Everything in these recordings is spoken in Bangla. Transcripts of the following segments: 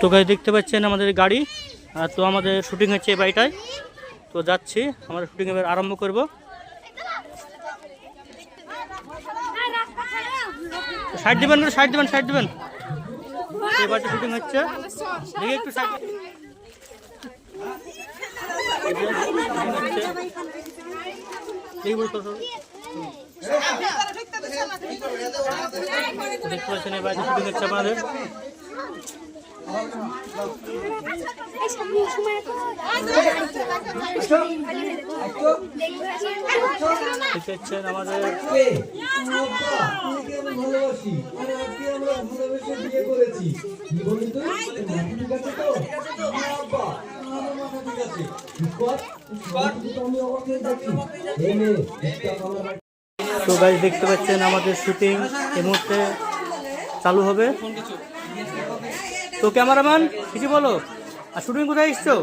তো গাড়ি দেখতে পাচ্ছেন আমাদের গাড়ি। তো আমাদের শুটিং হচ্ছে এই বাড়িটায়। তো যাচ্ছি আমাদের শুটিং এবার আরম্ভ করব। সাইড দিবেন সাইড দিবেন সাইড দিবেন। এই বাড়িতে শুটিং হচ্ছে। দেখি একটু সাইড দেখতে পাচ্ছেন এই বাড়িতে শুটিং হচ্ছে আপনাদের আমাদের তো ঠিক দেখতে পাচ্ছেন আমাদের শুটিং এই মুহূর্তে চালু হবে। তো ক্যামেরাম্যান কিছু বলো? আর শুটিং কোথায় এসছো?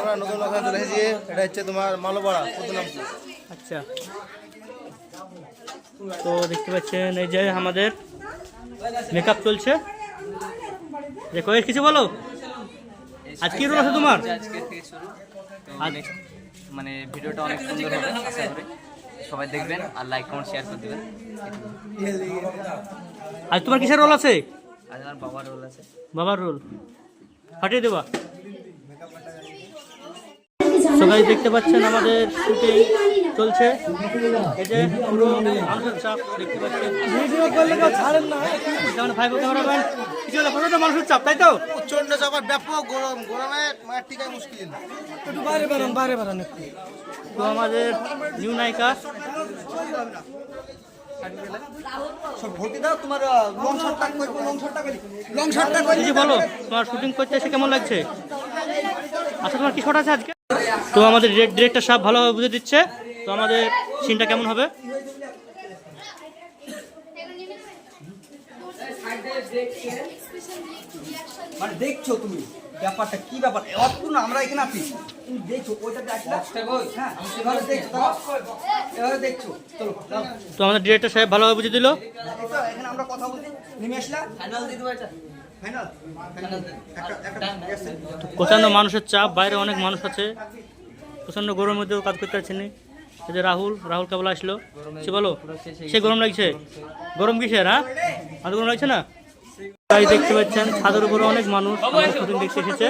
আমরা নতুন লোকেশন চলে এসেছি এটা হচ্ছে তোমার মালপাড়া পুতলামপুর আচ্ছা। তো দেখতে পাচ্ছেন এই যে আমাদের মেকআপ চলছে। যে কয়েক কিছু বলো? আজ কি রোল আছে তোমার? আজকে থেকে শুরু মানে ভিডিওটা অনেক সুন্দর হবে আশা করি। সবাই দেখবেন আর লাইক কমেন্ট শেয়ার করে দেবেন। আজ তোমার কিসের রোল আছে? আজ আমার বাবার রোল আছে। বাবার রোল ফাটিয়ে দেবা? সবাই দেখতে পাচ্ছেন আমাদের শুটিং চলছে। এই যে পুরো মানুষের চাপ দেখতে পাচ্ছেন। ভিডিও করলে ছাড়েন না। যেমন ভাই ক্যামেরাম্যান কিছু হলে প্রচণ্ড মানুষের চাপ তাই তো? প্রচণ্ড চাপার ব্যাপক গরম। গরমে মায়ের মুশকিল। তো আমাদের নিউ নায়িকা। বলো, তোমার শুটিং করতে এসে কেমন লাগছে? আচ্ছা তোমার কি শট আছে আজকে? তো আমাদের ডিরেক্টর সাহেব ভালোভাবে বুঝে দিচ্ছে। তো আমাদের সিনটা কেমন হবে? মানে দেখছ তুমি ব্যাপারটা কি ব্যাপার? অতক্ষণ আমরা এখানে আছি। তুমি দেখছ ওইটা দেখলা হ্যাঁ দেখছ দেখছ তো আমাদের ডিরেক্টর সাহেব ভালোভাবে বুঝে দিল? এখানে আমরা কথা বলছি নেমে আসলা ফাইনাল দিয়ে দেবো এটা। প্রচণ্ড মানুষের চাপ বাইরে অনেক মানুষ আছে। প্রচণ্ড গরমের মধ্যেও কাজ করতে পারছেন না। এই যে রাহুল রাহুল কেবল আসলো। সে বলো সে গরম লাগছে? গরম কিসের হ্যাঁ? আর গরম লাগছে না? তাই দেখতে পাচ্ছেন ছাদের উপরে অনেক মানুষ দেখতে এসেছে।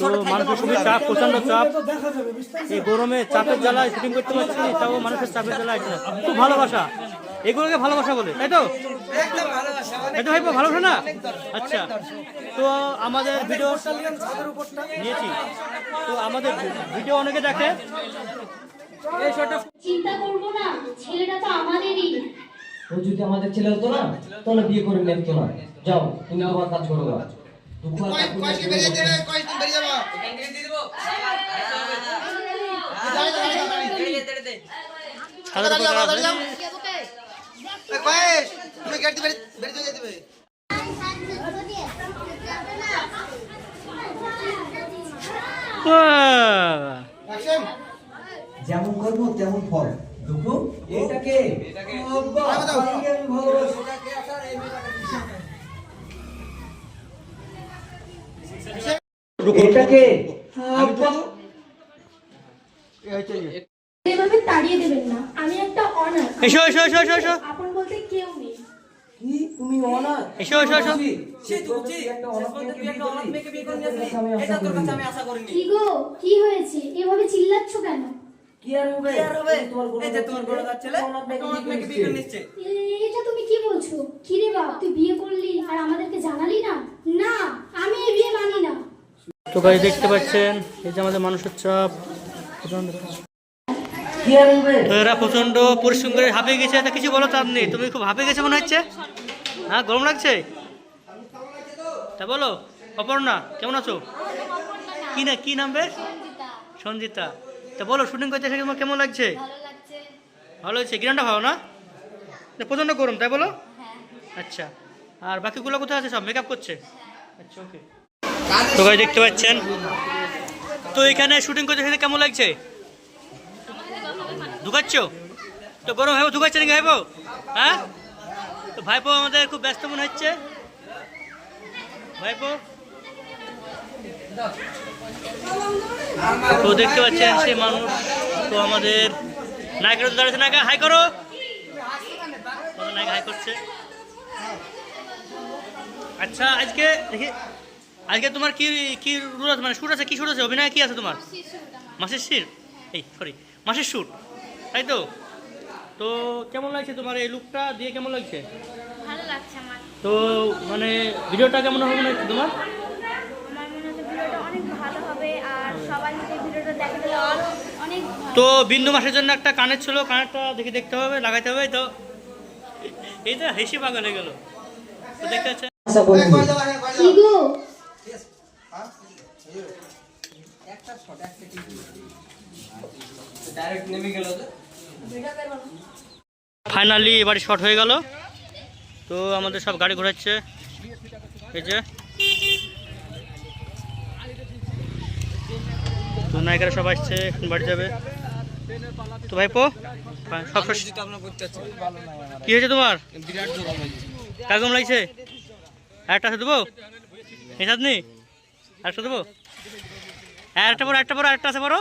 তো মানুষের খুবই চাপ প্রচণ্ড চাপ। এই গরমে চাপের জ্বালায় শুটিং করতে পারছি তাও মানুষের চাপের জ্বালায় আছে খুব ভালোবাসা। এগুলোকে ভালোবাসা বলে তাই তো? এটা ভাই ভালোবাসা না? আচ্ছা তো আমাদের ভিডিও নিয়েছি। তো আমাদের ভিডিও অনেকে দেখে। চিন্তা করব না ছেলেটা তো আমাদেরই। ও যদি আমাদের ছেলে হতো না তাহলে বিয়ে করে নিত না। যাও তুমি তোমার কাজ করো গা। দুঃখ আর কাকুর কয়েকদিন কাছে বেরিয়ে বলো। যাবে কয়েকদিন বেরিয়ে যাবা ছাদের উপর দাঁড়িয়ে যাও, দাঁড়াবে। দাঁড়িয়ে যাও। এ, কয়েস, তুমি গেট দিয়ে বেরিয়ে- বেরিয়ে চলে যাবে আহ, অ্যাকশন যেমন কর্ম তেমন ফল দুঃখ এটাকে আব্বা, আরে দাও। আমাকে আমি ভালোবাসি এটাকে এভাবে তাড়িয়ে দেবেন না। আমি একটা অনাথ এসো এসো এসো এসো এসো। আপন বলতে কেউ নেই। কি? তুমি অনাথ এসো এসো এসো। সে তো বুঝি একটা শেষ অনাথ পর্যন্ত মেয়েকে তুই একটা অনাথ মেয়েকে বিয়ে করে নিয়ে আসলি আমি আশা এটা তোর কাছে আমি আশা করিনি। কি গো? কি হয়েছে? এভাবে চিল্লাচ্ছ কেন? কি আর হবে? কি আর হবে? এই যে তোমার বড় কাজ ছেলে। অনাথ মেয়েকে বিয়ে বিয়ে করে করে নিচ্ছে এটা তুমি কি বলছো? কি রে বাপ তুই বিয়ে করলি আর আমাদেরকে জানালি না? না আমি এই বিয়ে মানি তো গাড়ি দেখতে পাচ্ছেন এই যে আমাদের মানুষের চাপ। তো এরা প্রচণ্ড পরিশ্রম করে হাঁপিয়ে গেছে তা কিছু বলো তার নেই তুমি খুব হাঁপিয়ে গেছে মনে হচ্ছে? হ্যাঁ গরম লাগছে? তা বলো অপর্ণা কেমন আছো? কি না কি নাম বেশ সঞ্জিতা। তা বলো শুটিং করতে এসে তোমার কেমন লাগছে? ভালো হয়েছে গ্রানটা ভালো না? না, প্রচণ্ড গরম তাই বলো? আচ্ছা আর বাকিগুলো কোথায় আছে সব? মেকআপ করছে? আচ্ছা ওকে তো দেখতে পাচ্ছেন? তো এখানে শুটিং করতে এসে কেমন লাগছে? ঢুকাচ্ছ তো গরম ভাইবো ঢুকাচ্ছে নাকি ভাইবো হ্যাঁ? তো ভাইপো আমাদের খুব ব্যস্ত মনে হচ্ছে। ভাইপো? তো দেখতে পাচ্ছেন, সে মানুষ তো আমাদের নায়িকা তো দাঁড়িয়েছে। নায়িকা হাই করো। নায়িকা হাই করছে। আচ্ছা আজকে দেখি। আজকে তোমার কি কি রুল আছে? মানে শুট আছে? কি শুট আছে? অভিনয় কি আছে তোমার? মাসের শির এই সরি মাসের শুট তাই তো? তো কেমন লাগছে তোমার এই লুকটা দিয়ে কেমন লাগছে? ভালো লাগছে আমার। তো মানে ভিডিওটা কেমন হবে মনে হচ্ছে তোমার? আমার মনে হচ্ছে ভিডিওটা অনেক ভালো হবে আর সবাই যদি ভিডিওটা দেখে তাহলে আরও অনেক ভালো। তো বিন্দু মাসের জন্য একটা কানের ছিল কানেরটা দেখে দেখতে হবে লাগাইতে হবে তো। এই তো হেসে পাগল হয়ে গেল। তো দেখতে পাচ্ছেন? হ্যাঁ করে কি গো ডাইরেক্ট নেমে গেল ফাইনালি এবারে শর্ট হয়ে গেল। তো আমাদের সব গাড়ি ঘোরাচ্ছে। এই যে। তো নায়িকারা সব আসছে, এখন বাড়ি যাবে। তো ভাইপো সব শেষ। কি হয়েছে তোমার? কাগম লাগছে? একটা আছে দেবো? এই নেই একটা দেবো? হ্যাঁ একটা বড় একটা বড় একটা আছে বড়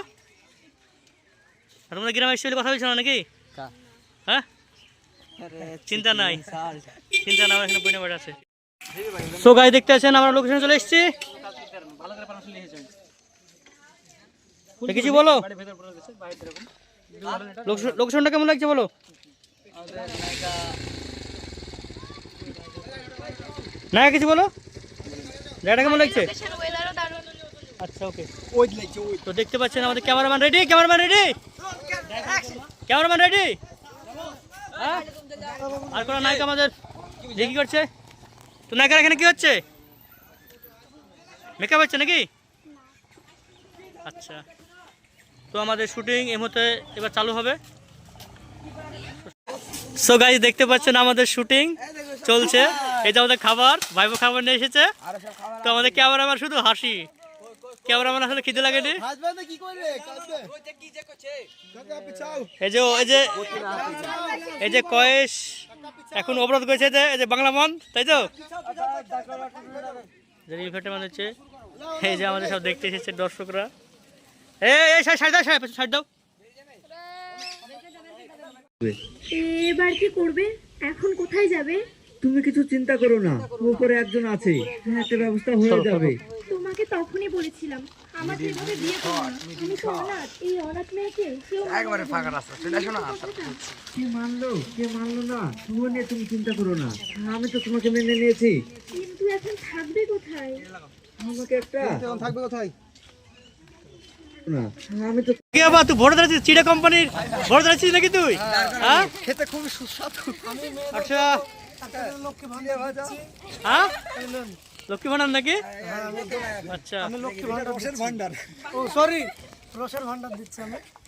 তোমাদের গ্রামে এসে কথা বলছো না নাকি হ্যাঁ? চিন্তা নাই। চিন্তা নাই এখানে বইনা বাড়ি আছে। সো গাড়ি দেখতে আছেন আমরা লোকেশনে চলে এসেছি। দেখেছি বলো। লোকেশন- লোকেশনটা কেমন লাগছে বলো? না কিছু বলো? জায়গাটা কেমন লাগছে? আচ্ছা ওকে তো দেখতে পাচ্ছেন আমাদের cameraman ready? Cameraman ready? Cameraman ready? হ্যাঁ? আর কোনো নায়িকা আমাদের কি করছে? তো নায়িকার এখানে কি হচ্ছে? মেকআপ হচ্ছে নাকি? আচ্ছা। তো আমাদের শুটিং এই মুহূর্তে এবার চালু হবে। সো গাইজ দেখতে পাচ্ছেন আমাদের শুটিং চলছে। এই যে আমাদের খাবার ভাইবো খাবার নিয়ে এসেছে। তো আমাদের ক্যামেরাম্যান শুধু হাসি। ক্যামেরাম্যান আসলে খিদে লাগেনি এই যে এই যে এই যে কয়েস এখন অবরোধ করেছে যে এই যে বাংলা মন তাই তো? যে মানে হচ্ছে এই যে আমাদের সব দেখতে এসেছে দর্শকরা। এই এই সাইড সাইড দাও সাইড দাও। এবার কি করবে? এখন কোথায় যাবে? তুমি কিছু চিন্তা করো না উপরে একজন আছে হ্যাঁ একটা ব্যবস্থা হয়ে যাবে। তোমাকে তখনই বলেছিলাম আমাকে এভাবে বিয়ে করো না। আমি তো অনাথ এই অনাথ মেয়েকে কেউ একবারে ফাঁকা রাস্তা সেটা শোনা কে মানলো কে মানলো না তুমিও নিয়ে তুমি চিন্তা করো না। আমি তো তোমাকে মেনে নিয়েছি। কিন্তু এখন থাকবে কোথায়? আমাকে একটা থাকবে কোথায়? আমি তো তুই ভোট চিড়া কোম্পানির ভোট দাঁড়াচ্ছিস নাকি তুই? হ্যাঁ? খেতে খুবই সুস্বাদু। আচ্ছা। হ্যাঁ? লক্ষ্মী ভান্ডার নাকি? আচ্ছা। লক্ষ্মী ভান্ডার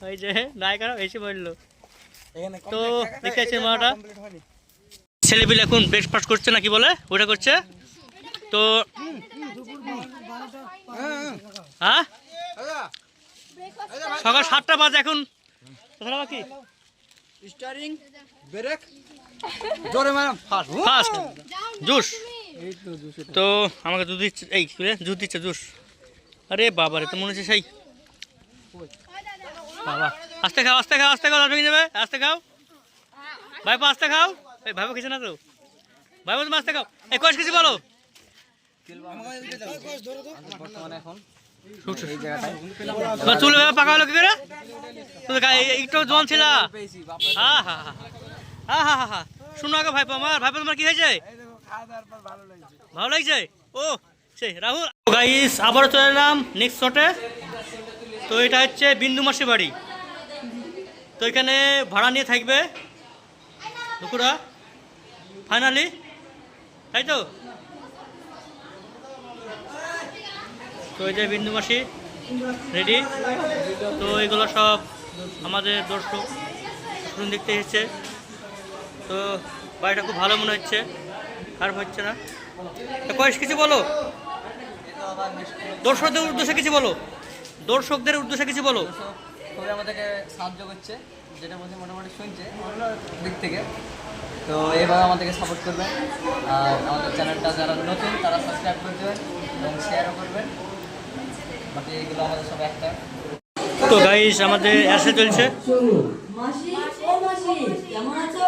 ওই যে নায়িকারা এসে বলল। তো দেখতে পাচ্ছেন মাটা ছেলেপিলে এখন ব্রেকফাস্ট করছে নাকি বলে? ওটা করছে? তো হ্যাঁ? সকাল সাতটা বাজে এখন। বাকি? স্টারিং ব্রেক জোরে ম্যাডাম। Fast first. জুস। তো আমাকে দুধ দিচ্ছে এই রে? দুধ দিচ্ছে জুস। আরে বাবা রে তো মনে হচ্ছে সেই। বাবা আস্তে খাও আস্তে খাও আস্তে খাও লাল যাবে। আস্তে খাও। ভাইপো আস্তে খাও। এই ভাইপো কিছু না তো। ভাইপো তুমি আস্তে খাও। এই কয়েস কিছু বলো। চুল পাকা হলো কি করে? একটু জোয়ান ছিল। পেয়েছি বাপের হা। হা হা হা হা। হা হা শুনো আগে ভাইপো আমার ভাইপো তোমার কি হয়েছে? ভালো লাগছে। ও সেই রাহুল। গাইস আবারও চলে এলাম নেক্সট শটে তো এটা হচ্ছে বিন্দু মাসি বাড়ি। তো এখানে ভাড়া নিয়ে থাকবে দুকুরা ফাইনালি তাই তো? তো এই যে বিন্দু মাসি রেডি তো এগুলো সব আমাদের দর্শক দেখতে এসেছে। তো বাড়িটা খুব ভালো মনে হচ্ছে। খারাপ হচ্ছে না। তো কয়েস কিছু বলো? দর্শকদের উদ্দেশ্যে কিছু বলো। দর্শকদের উদ্দেশ্যে কিছু বলো। খুবই আমাদেরকে সাহায্য করছে যেটা বলছে মোটামুটি শুনছে অন্য দিক থেকে। তো এইভাবে আমাদেরকে সাপোর্ট করবেন আর আমাদের চ্যানেলটা যারা নতুন তারা সাবস্ক্রাইব করে দেবেন এবং শেয়ারও করবেন। বাকি এগুলো আমাদের সব একটা। তো গাইস আমাদের অ্যাসে চলছে। মাসি ও মাসি কেমন আছো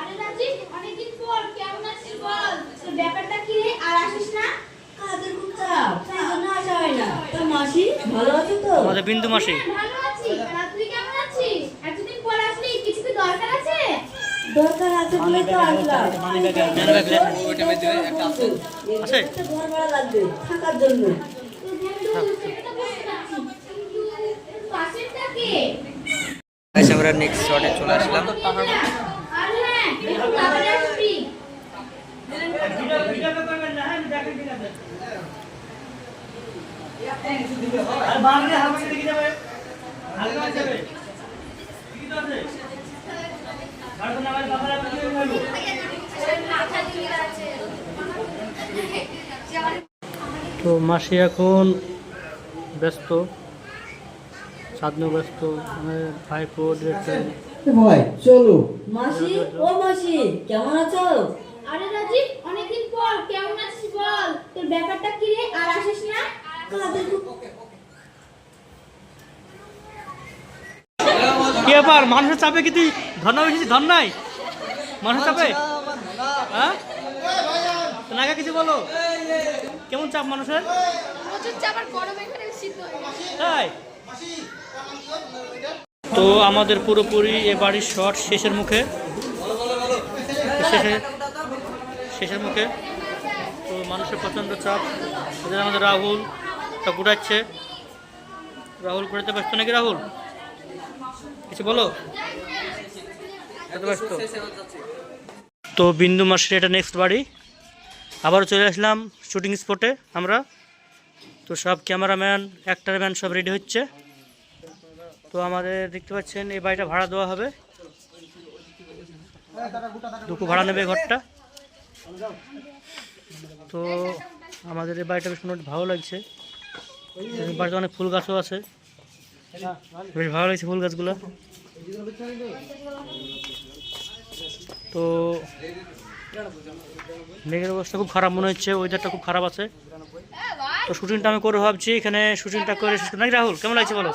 আরে রাজীব অনেকদিন পর কেমন আছিস বল তোর ব্যাপারটা কি রে আর আসিস না কাজের খুব সেই জন্য আসা হয় না তা মাসি ভালো আছো তো আমাদের বিন্দু মাসি হ্যাঁ, ভালো আছি আর তুই কেমন আছিস এতদিন পর আসলি কিছু কি দরকার আছে দরকার আছে বলে তো আসলাম বেঁধে দেবে, একটা আছে আছে? ঘর ভাড়া লাগবে থাকার জন্য আমরা নেক্সট শটে চলে আসলাম আর হ্যাঁ একটু তাড়াতাড়ি আসবি তো মাসি এখন ব্যস্ত সাধনও ব্যস্ত আমাদের ভাইপো ডিরেক্টর। ভাই চলো। মাসি ও মাসি কেমন আছো? আরে রাজীব অনেকদিন পর কেমন আছিস বল? তোর ব্যাপারটা কি রে? আর আসিস না? কি ব্যাপার? মানুষের চাপে কি তুই ধর্না বেশি? ধর নাই? মানুষের চাপে? হ্যাঁ? নাগা কিছু বলো। কেমন চাপ মানুষের? তাই? তো আমাদের পুরোপুরি এ বাড়ির শট শেষের মুখে। শেষে শেষের মুখে। তো মানুষের প্রচণ্ড চাপ। আমাদের রাহুল। তা গুটাচ্ছে রাহুল গুটাতে ব্যস্ত নাকি রাহুল? কিছু বলো? তো বিন্দু মাসের এটা নেক্সট বাড়ি। আবার চলে আসলাম শুটিং স্পটে আমরা। তো সব ক্যামেরাম্যান অ্যাক্টারম্যান সব রেডি হচ্ছে। তো আমাদের দেখতে পাচ্ছেন, এই বাড়িটা ভাড়া দেওয়া হবে। দুটো ভাড়া নেবে ঘরটা। তো আমাদের এই বাড়িটা বেশ ভালো লাগছে। বাড়িতে অনেক ফুল গাছও আছে। বেশ ভালো লাগছে ফুল গাছগুলো। তো মেঘের অবস্থা খুব খারাপ মনে হচ্ছে ওয়েদারটা খুব খারাপ আছে। তো শুটিংটা আমি করে ভাবছি, এখানে শুটিংটা করে নাকি রাহুল, কেমন লাগছে বলো?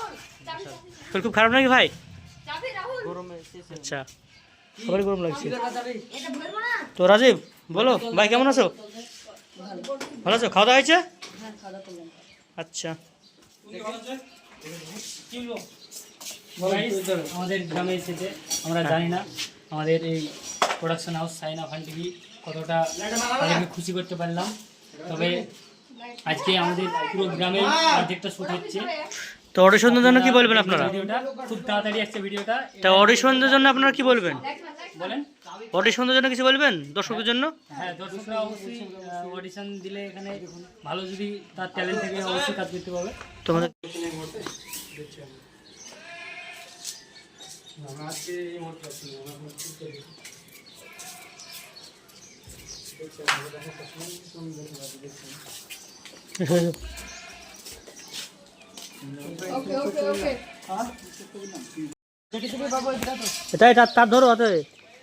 শরীর খুব খারাপ নাকি ভাই? আচ্ছা সবারই গরম লাগছে। তো রাজীব, বলো, ভাই কেমন আছো? ভালো আছো? খাওয়া দাওয়া হয়েছে? আচ্ছা। আমাদের গ্রামে এসেছে আমরা জানি না আমাদের এই প্রোডাকশন হাউস সাইনা ফান টিভি কতটা তাদেরকে খুশি করতে পারলাম। তবে আজকে আমাদের পুরো গ্রামে অর্ধেকটা শ্যুট হচ্ছে। তো অডিশনের জন্য কি বলবেন আপনারা? খুব তাড়াতাড়ি আসছে ভিডিওটা। তা অডিশনের জন্য আপনারা কি বলবেন? বলেন? অডিশনের জন্য কিছু বলবেন দর্শকদের জন্য? হ্যাঁ দর্শকরা অবশ্যই অডিশন দিলে এখানে ভালো যদি তার ট্যালেন্ট থেকে অবশ্যই কাজ করতে পারবে। তোমাদের এটাই তার তার ধরো হাতে।